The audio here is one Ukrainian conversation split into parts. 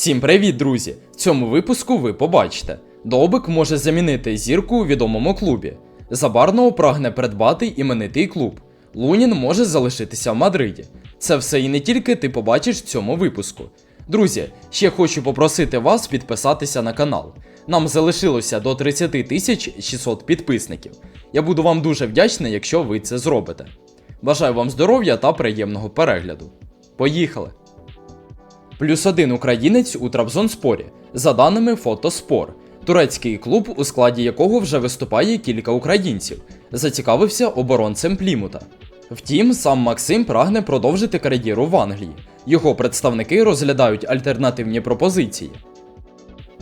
Всім привіт, друзі! В цьому випуску ви побачите: Довбик може замінити зірку у відомому клубі. Забарного прагне придбати іменитий клуб. Лунін може залишитися в Мадриді. Це все і не тільки ти побачиш в цьому випуску. Друзі, ще хочу попросити вас підписатися на канал. Нам залишилося до 30 тисяч 600 підписників. Я буду вам дуже вдячний, якщо ви це зробите. Бажаю вам здоров'я та приємного перегляду. Поїхали! Плюс один українець у Трабзонспорі, за даними Фотоспор, турецький клуб, у складі якого вже виступає кілька українців, зацікавився оборонцем Плімута. Втім, сам Максим прагне продовжити кар'єру в Англії. Його представники розглядають альтернативні пропозиції.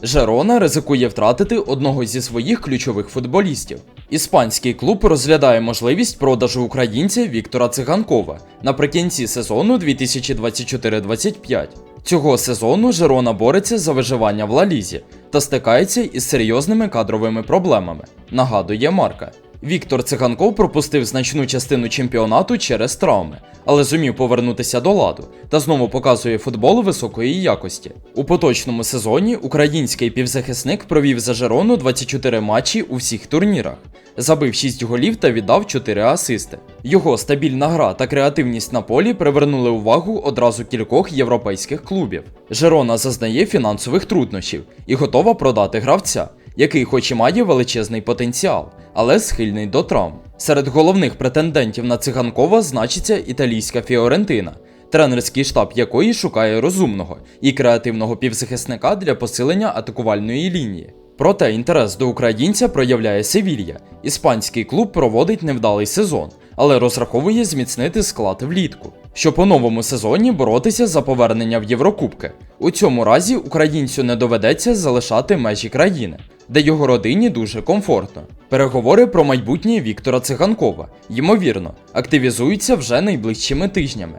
Жерона ризикує втратити одного зі своїх ключових футболістів. Іспанський клуб розглядає можливість продажу українця Віктора Циганкова наприкінці сезону 2024-25. Цього сезону Жерона бореться за виживання в Лалізі та стикається із серйозними кадровими проблемами. Нагадує Марка. Віктор Циганков пропустив значну частину чемпіонату через травми, але зумів повернутися до ладу та знову показує футбол високої якості. У поточному сезоні український півзахисник провів за Жерону 24 матчі у всіх турнірах, забив 6 голів та віддав 4 асисти. Його стабільна гра та креативність на полі привернули увагу одразу кількох європейських клубів. Жерона зазнає фінансових труднощів і готова продати гравця який хоч і має величезний потенціал, але схильний до травм. Серед головних претендентів на циганкова значиться італійська Фіорентина, тренерський штаб якої шукає розумного і креативного півзахисника для посилення атакувальної лінії. Проте інтерес до українця проявляє Севілья. Іспанський клуб проводить невдалий сезон, але розраховує зміцнити склад влітку, щоб у новому сезоні боротися за повернення в Єврокубки. У цьому разі українцю не доведеться залишати межі країни, де його родині дуже комфортно. Переговори про майбутнє Віктора Циганкова, ймовірно, активізуються вже найближчими тижнями.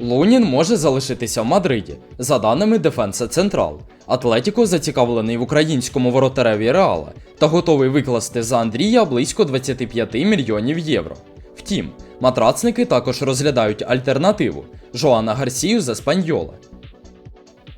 Лунін може залишитися в Мадриді, за даними Дефенса Централ. Атлетіко зацікавлений в українському воротареві Реала та готовий викласти за Андрія близько 25 мільйонів євро. Втім, матрацники також розглядають альтернативу Жоана Гарсію з Еспаньола.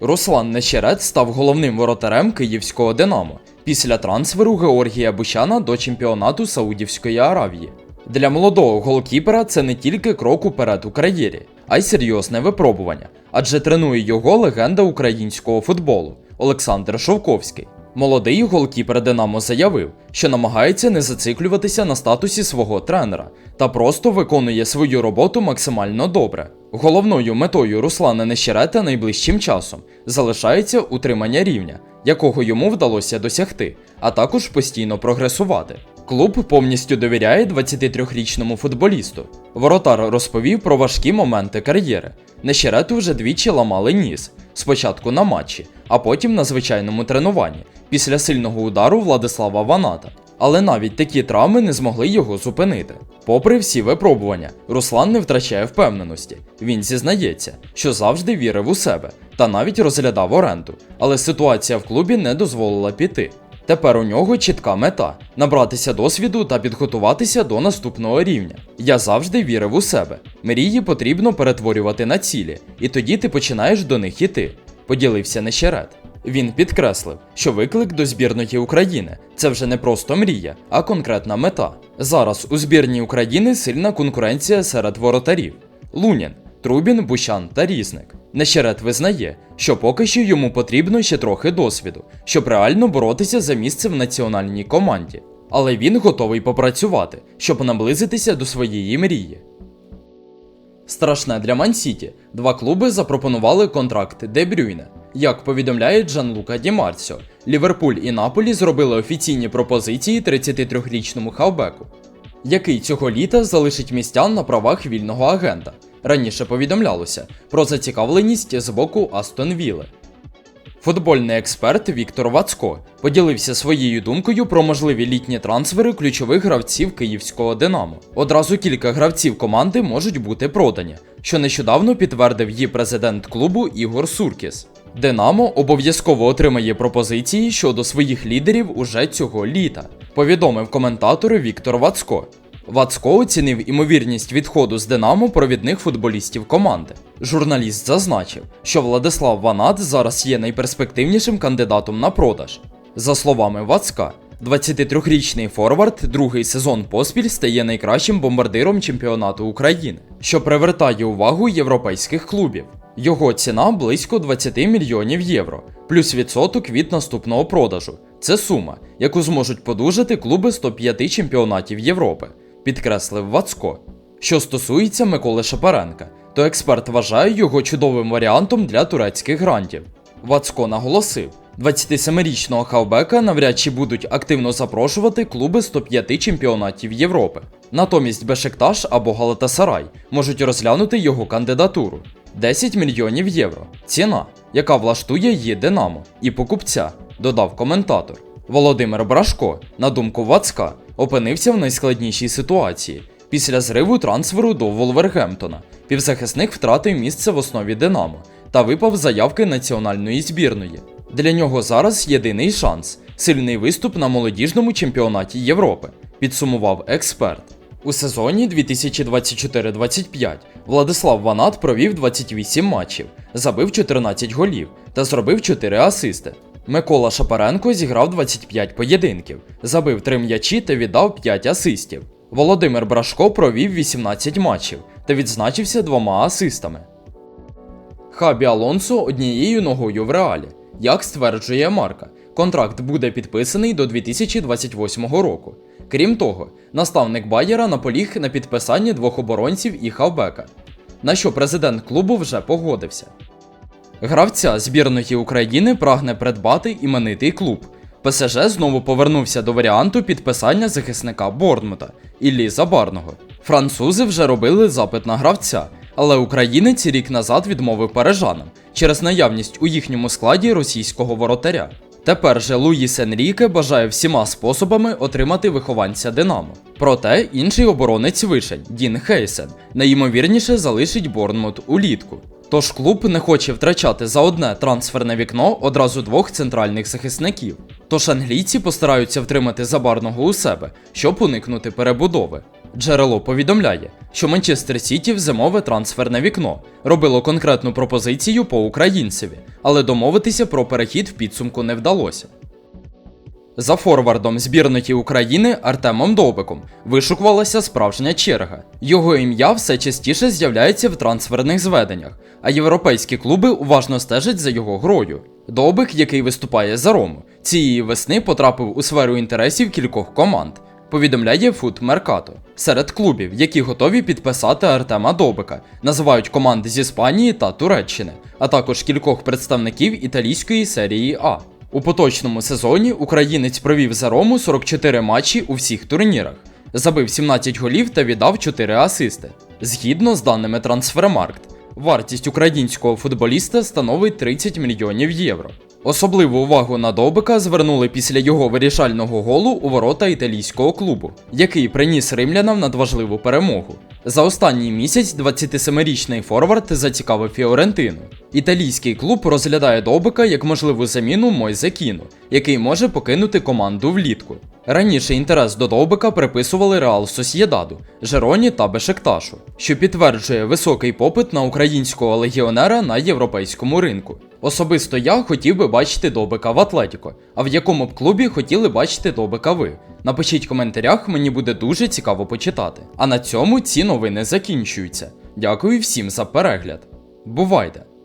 Руслан Нещерет став головним воротарем київського Динамо після трансферу Георгія Бущана до чемпіонату Саудівської Аравії. Для молодого голкіпера це не тільки крок уперед у кар'єрі, а й серйозне випробування, адже тренує його легенда українського футболу Олександр Шовковський. Молодий голкіпер Динамо заявив, що намагається не зациклюватися на статусі свого тренера та просто виконує свою роботу максимально добре. Головною метою Руслана Нещерета найближчим часом залишається утримання рівня, якого йому вдалося досягти, а також постійно прогресувати. Клуб повністю довіряє 23-річному футболісту. Воротар розповів про важкі моменти кар'єри. Нещерету вже двічі ламали ніс. Спочатку на матчі, а потім на звичайному тренуванні, після сильного удару Владислава Ваната. Але навіть такі травми не змогли його зупинити. Попри всі випробування, Руслан не втрачає впевненості. Він зізнається, що завжди вірив у себе та навіть розглядав оренду, але ситуація в клубі не дозволила піти. Тепер у нього чітка мета набратися досвіду та підготуватися до наступного рівня. Я завжди вірив у себе. Мрії потрібно перетворювати на цілі, і тоді ти починаєш до них іти. Поділився Нещерет. Він підкреслив, що виклик до збірної України це вже не просто мрія, а конкретна мета. Зараз у збірній України сильна конкуренція серед воротарів: Лунін, Трубін, Бущан та Різник. Нещерет визнає, що поки що йому потрібно ще трохи досвіду, щоб реально боротися за місце в національній команді. Але він готовий попрацювати, щоб наблизитися до своєї мрії. Страшне для Мансіті. Два клуби запропонували контракт Де Брюйне. Як повідомляє Джанлука Ді Марсіо, Ліверпуль і Наполі зробили офіційні пропозиції 33-річному хавбеку, який цього літа залишить містян на правах вільного агента. Раніше повідомлялося про зацікавленість з боку Астон Вілли. Футбольний експерт Віктор Вацко поділився своєю думкою про можливі літні трансфери ключових гравців київського Динамо. Одразу кілька гравців команди можуть бути продані, що нещодавно підтвердив її президент клубу Ігор Суркіс. Динамо обов'язково отримає пропозиції щодо своїх лідерів уже цього літа, повідомив коментатор Віктор Вацко. Вацко оцінив імовірність відходу з Динамо провідних футболістів команди. Журналіст зазначив, що Владислав Ванат зараз є найперспективнішим кандидатом на продаж. За словами Вацка, 23-річний форвард другий сезон поспіль стає найкращим бомбардиром чемпіонату України, що привертає увагу європейських клубів. Його ціна близько 20 мільйонів євро, плюс відсоток від наступного продажу. Це сума, яку зможуть подужати клуби 105 чемпіонатів Європи, підкреслив Вацко. Що стосується Миколи Шапаренка, то експерт вважає його чудовим варіантом для турецьких грантів. Вацко наголосив, 27-річного хавбека навряд чи будуть активно запрошувати клуби 105 чемпіонатів Європи. Натомість Бешикташ або Галатасарай можуть розглянути його кандидатуру. 10 мільйонів євро. Ціна, яка влаштує її Динамо і покупця, додав коментатор. Володимир Брашко, на думку Вацка, опинився в найскладнішій ситуації. Після зриву трансферу до Волвергемптона півзахисник втратив місце в основі Динамо та випав заявки національної збірної. Для нього зараз єдиний шанс сильний виступ на молодіжному чемпіонаті Європи, підсумував експерт. У сезоні 2024-25 Владислав Ванат провів 28 матчів, забив 14 голів та зробив 4 асисти. Микола Шапаренко зіграв 25 поєдинків, забив 3 м'ячі та віддав 5 асистів. Володимир Брашко провів 18 матчів та відзначився двома асистами. Хабі Алонсо однією ногою в реалі. Як стверджує Марка, контракт буде підписаний до 2028 року. Крім того, наставник Байєра наполіг на підписанні двох оборонців і хавбека, на що президент клубу вже погодився. Гравця збірної України прагне придбати іменитий клуб. ПСЖ знову повернувся до варіанту підписання захисника Борнмута Іллі Забарного. Французи вже робили запит на гравця, але українець рік назад відмовив парижанам через наявність у їхньому складі російського воротаря. Тепер же Луїс Енріке бажає всіма способами отримати вихованця Динамо. Проте інший оборонець вишень Дін Хейсен найімовірніше залишить Борнмут улітку. Тож клуб не хоче втрачати за одне трансферне вікно одразу двох центральних захисників. Тож англійці постараються втримати забарного у себе, щоб уникнути перебудови. Джерело повідомляє, що Манчестер Сіті в зимове трансферне вікно робило конкретну пропозицію по українцеві, але домовитися про перехід в підсумку не вдалося. За форвардом збірної України Артемом Довбиком вишукувалася справжня черга. Його ім'я все частіше з'являється в трансферних зведеннях, а європейські клуби уважно стежать за його грою. Довбик, який виступає за Рому, цієї весни потрапив у сферу інтересів кількох команд. Повідомляє Foot Mercato. Серед клубів, які готові підписати Артема Довбика, називають команди з Іспанії та Туреччини, а також кількох представників італійської серії А. У поточному сезоні українець провів за Рому 44 матчі у всіх турнірах, забив 17 голів та віддав 4 асисти. Згідно з даними Трансфермаркт, вартість українського футболіста становить 30 мільйонів євро. Особливу увагу на Довбика звернули після його вирішального голу у ворота італійського клубу, який приніс римлянам надважливу перемогу. За останній місяць 27-річний форвард зацікавив Фіорентину. Італійський клуб розглядає Довбика як можливу заміну Мойзе Кіну, який може покинути команду влітку. Раніше інтерес до Довбика приписували Реал Сосєдаду, Жероні та Бешекташу, що підтверджує високий попит на українського легіонера на європейському ринку. Особисто я хотів би бачити Довбика в Атлетіко, а в якому б клубі хотіли бачити Довбика ви. Напишіть в коментарях, мені буде дуже цікаво почитати. А на цьому ці новини закінчуються. Дякую всім за перегляд. Бувайте!